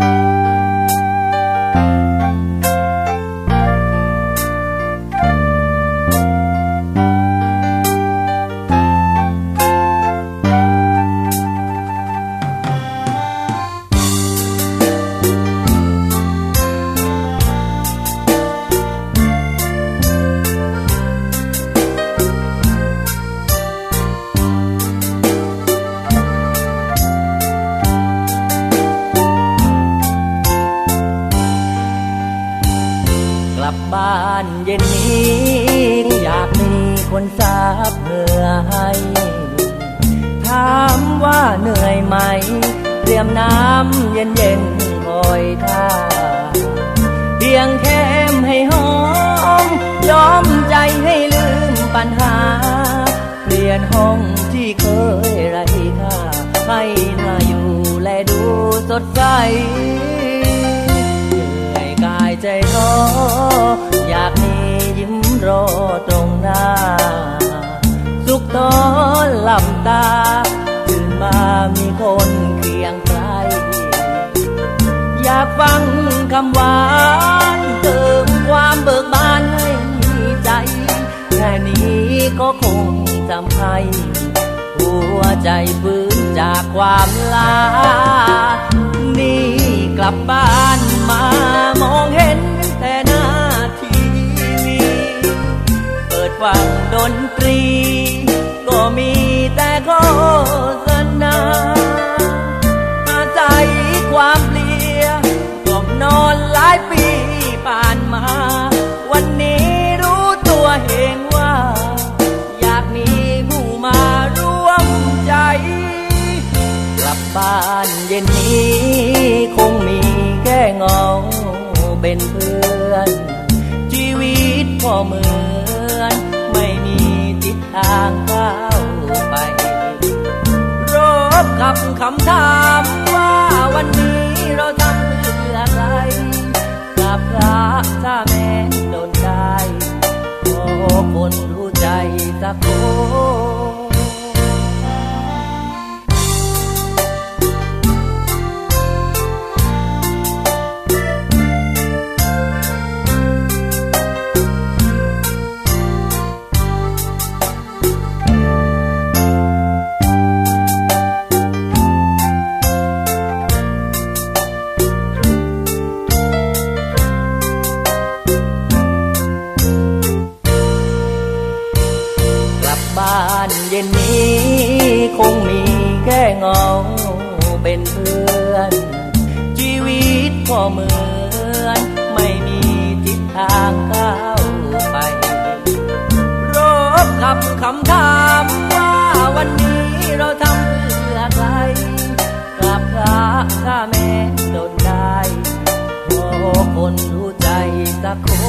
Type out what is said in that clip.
ก ลับบ้านเย็นนี้ อยากมีคนสาบเหงื่อให้ถามว่าเหนื่อยไหม เตรียมน้ำเย็นเย็นคอยท่าเพียงแค่มให้หอม ยอมใจให้ลืมปัญหา เปลี่ยนห้องที่เคยไร้ค่าให้น่าอยู่และดูสดใส ใจท้ออยากมียิ้มรอตรงหน้า สุขตอนหลับตาตื่นมามีคนเคียงใกล้อยากฟังคำหวานเติมความเบิกบานให้ใจ แค่นี้ก็คงจำให้หัวใจฟื้นจากความลา นี่กลับบ้าน ฟังดนตรี ก็มีแต่โฆษณาอาศัยความเพลียกล่อมนอนหลายปีผ่านมา วันนี้รู้ตัวเองว่า อยากมีผู้มาร่วมใจ กลับบ้านเย็นนี้ คงมีแค่เงาเป็นเพื่อน ชีวิตก็เหมือน กับคำถามว่าวันนี้เราทำเพื่อใครกับพระถ้าแม้โดนใจขอคนรู้ใจสักคน ก็เหมือน ไม่มีทิศทางก้าวไปรบกับคำถามว่าวันนี้เราทำเพื่อใครกลับพระข้าแม่โดนได้ขอคนรู้ใจสักคน